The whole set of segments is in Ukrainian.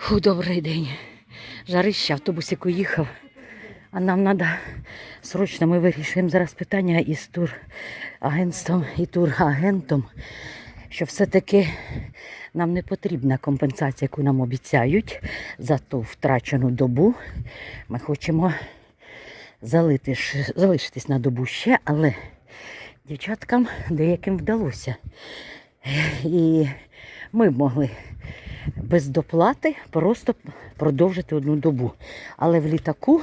Фу, добрий день. Жарище, автобусик уїхав. А нам треба срочно, ми вирішуємо зараз питання із турагентством і турагентом, що все-таки нам не потрібна компенсація, яку нам обіцяють за ту втрачену добу. Ми хочемо залити, залишитись на добу ще, але дівчаткам деяким вдалося. І ми б могли без доплати просто продовжити одну добу. Але в літаку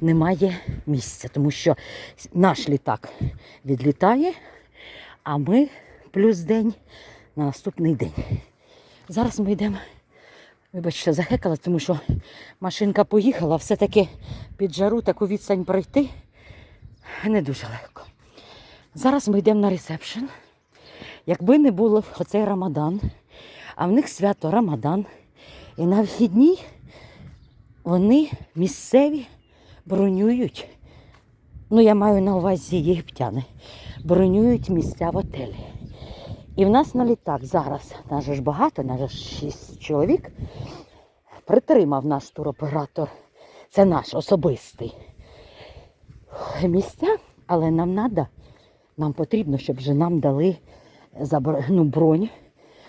немає місця, тому що наш літак відлітає, а ми плюс день на наступний день. Зараз ми йдемо. Вибачте, захекала, тому що машинка поїхала, все-таки під жару таку відстань пройти не дуже легко. Зараз ми йдемо на ресепшн. Якби не було оцей Рамадан, а в них свято Рамадан, і на вхідні вони місцеві бронюють. Ну, я маю на увазі єгиптяни, бронюють місця в отелі. І в нас на літак зараз, нас ж багато, нас ж шість чоловік, притримав наш туроператор. Це наш особистий місця, але нам треба, нам потрібно, щоб вже нам дали ну, бронь,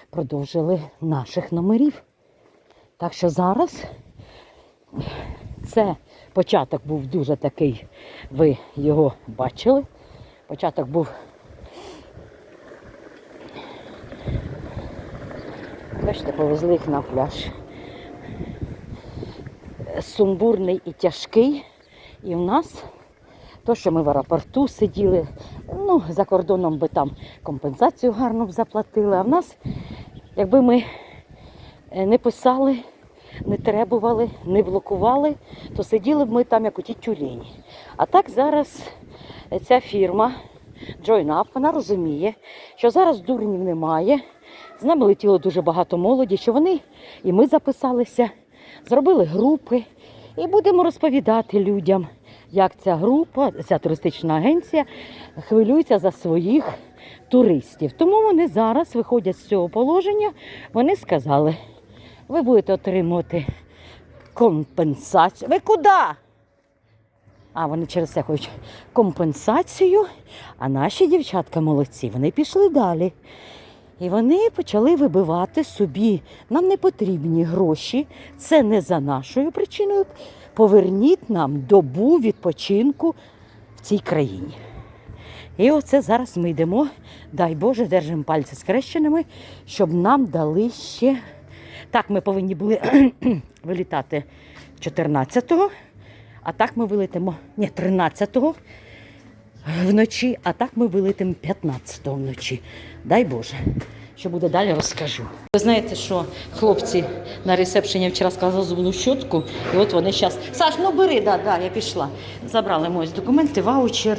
продовжили наших номерів. Так що зараз це початок був дуже такий, ви його бачили. Початок був. Бачите, повезли їх на пляж. Сумбурний і тяжкий. І в нас то, що ми в аеропорту сиділи, ну, за кордоном би там компенсацію гарно б заплатили. А в нас, якби ми е, не писали, не требували, не блокували, то сиділи б ми там, як у тій тюлені. А так зараз е, ця фірма Join Up, вона розуміє, що зараз дурнів немає. З нами летіло дуже багато молоді, що вони і ми записалися, зробили групи і будемо розповідати людям, як ця група, ця туристична агенція хвилюється за своїх туристів. Тому вони зараз виходять з цього положення. Вони сказали, ви будете отримувати компенсацію. Ви куди? А вони через це хочуть компенсацію. А наші дівчатка молодці, вони пішли далі. І вони почали вибивати собі. Нам не потрібні гроші. Це не за нашою причиною. Поверніть нам добу відпочинку в цій країні. І оце зараз ми йдемо, дай Боже, держимо пальці скрещеними, щоб нам дали ще. Так, ми повинні були вилітати 14-го, а так ми вилетимо, ні, 13-го вночі, а так ми вилетимо 15-го вночі. Дай Боже. Що буде далі, розкажу. Ви знаєте, що хлопці на ресепшені вчора сказали зубну щотку, і от вони зараз. Саш, ну бери, да, да, я пішла. Забрали мої документи, ваучер.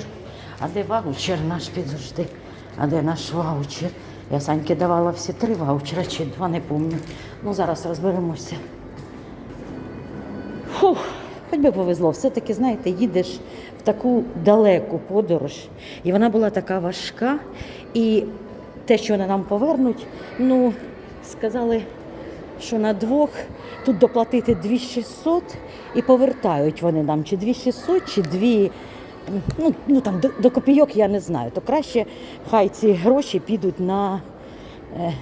А де ваучер наш підожди? А де наш ваучер? Я Саньки давала всі три ваучера чи два, не пам'ятаю. Ну зараз розберемося. Фух, хоч би повезло. Все-таки, знаєте, їдеш в таку далеку подорож, і вона була така важка. І те, що вони нам повернуть, ну, сказали, що на двох тут доплатити 2600 і повертають вони нам чи 2600, чи 2, ну, ну там до, до копійок я не знаю. То краще хай ці гроші підуть на е,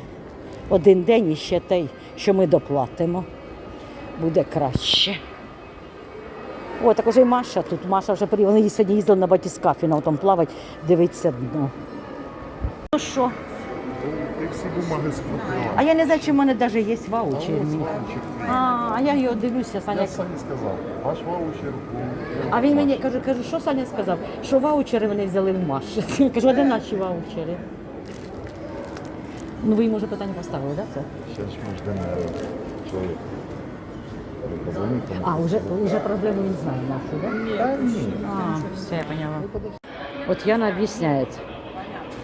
один день і ще той, що ми доплатимо. Буде краще. О, так уже і Маша тут. Маша вже приїхала. Вони сьогодні їздили на батіскафі, на там плавать, дивиться дно. Ну що? Ти всі бумаги сфотографував. А я не знаю, чи в мене навіть є ваучер. А, а я його дивлюся, Саня. Я Сані сказав, ваш ваучер. А він мені каже, кажу, що Саня сказав? Що ваучери вони взяли в Маші. Кажу, а де наші ваучери? Ну ви йому вже питання поставили, так? Це? Зараз ми ждемо чоловіка. Ви позвоните? А, вже, вже проблему він знає нашу, так? Та ні. А, все, я поняла. Вот Яна объясняет,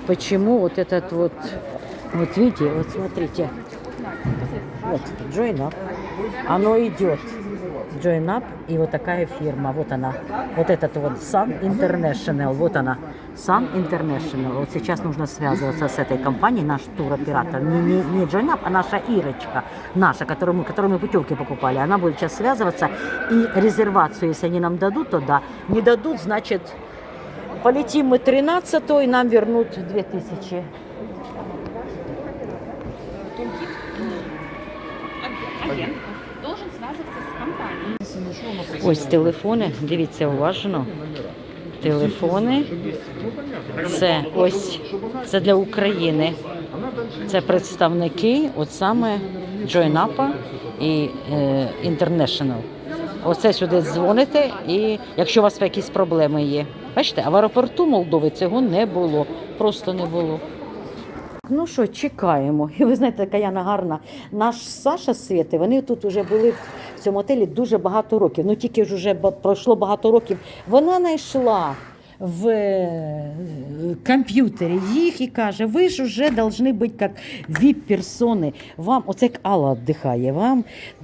почему вот этот вот, вот видите, вот смотрите, вот join up, оно идет Join Up и вот такая фирма, вот она. Вот этот вот Sun International, вот она. Sun International. Вот сейчас нужно связываться с этой компанией, наш туроператор. Не, не, не Join Up, а наша Ирочка, наша, которую мы, которую мы путевки покупали. Она будет сейчас связываться и резервацию, если они нам дадут, то да. Не дадут, значит, полетим мы 13 и нам вернут 2000. Агент должен связываться с компанией. Ось телефони, дивіться уважно. Телефони. Це ось це для України. Це представники, от саме Joinapa і е, International. Оце сюди дзвоните, і якщо у вас якісь проблеми є. Бачите, а в аеропорту Молдови цього не було. Просто не було. Ну що, чекаємо. І ви знаєте, така Яна гарна. Наш Саша Світи, вони тут вже були в цьому отелі дуже багато років. Ну тільки ж вже пройшло багато років. Вона знайшла в е, комп'ютері їх і каже: ви ж вже повинні бути як віп-персони. Вам, оце як Алла віддихає, вам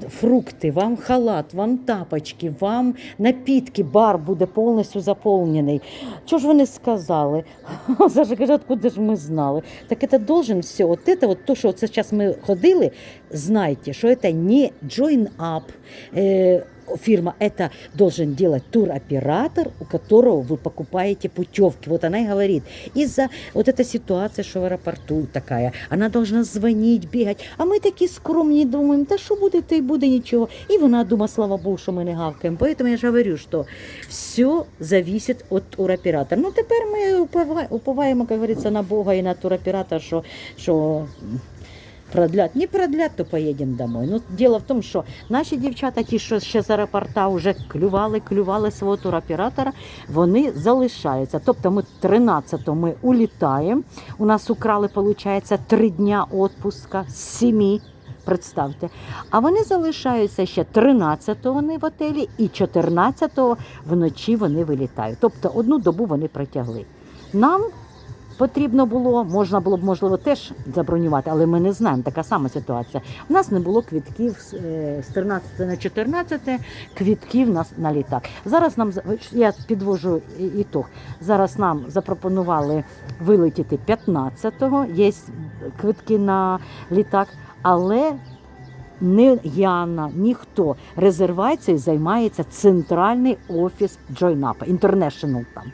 фрукти, вам халат, вам тапочки, вам напітки, бар буде повністю заповнений. Чого ж вони сказали? Саша каже, откуда ж ми знали? Так это должен все, вот это вот то, що це зараз ми ходили, знайте, що це не join up э, фирма, это должен делать туроператор, у которого вы покупаете путевки. Вот она и говорит, из-за вот этой ситуации, что в аэропорту такая, она должна звонить, бегать. А ми такі скромні думаємо, та що буде, то й буде нічого. І вона думає, слава Богу, що ми не гавкаємо. Поэтому я ж говорю, що все зависит от туроператора. Ну тепер ми упова- уповаємо, як говориться, на Бога і на туроператора, що, що продлять. Не продлять, то поїдемо домой. Ну, діло в тому, що наші дівчата, ті, що ще з аеропорта вже клювали, клювали свого туроператора, вони залишаються. Тобто ми 13-го ми улітаємо. У нас украли, виходить, три дня відпуска з сімі. Представте. А вони залишаються ще 13-го вони в отелі і 14-го вночі вони вилітають. Тобто одну добу вони протягли. Нам потрібно було, можна було б, можливо, теж забронювати, але ми не знаємо, така сама ситуація. У нас не було квітків з е, 13 на 14 квітків на, на літак. Зараз нам я підвожу ітог. Зараз нам запропонували вилетіти 15-го, є квитки на літак, але не Яна, ніхто резервацією займається центральний офіс Джойнапа, International там.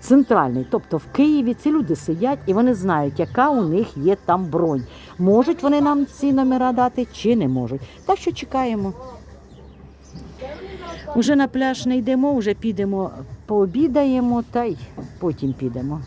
Центральний, тобто в Києві ці люди сидять і вони знають, яка у них є там бронь. Можуть вони нам ці номера дати чи не можуть. Так що чекаємо. Уже на пляж не йдемо, вже підемо, пообідаємо та й потім підемо.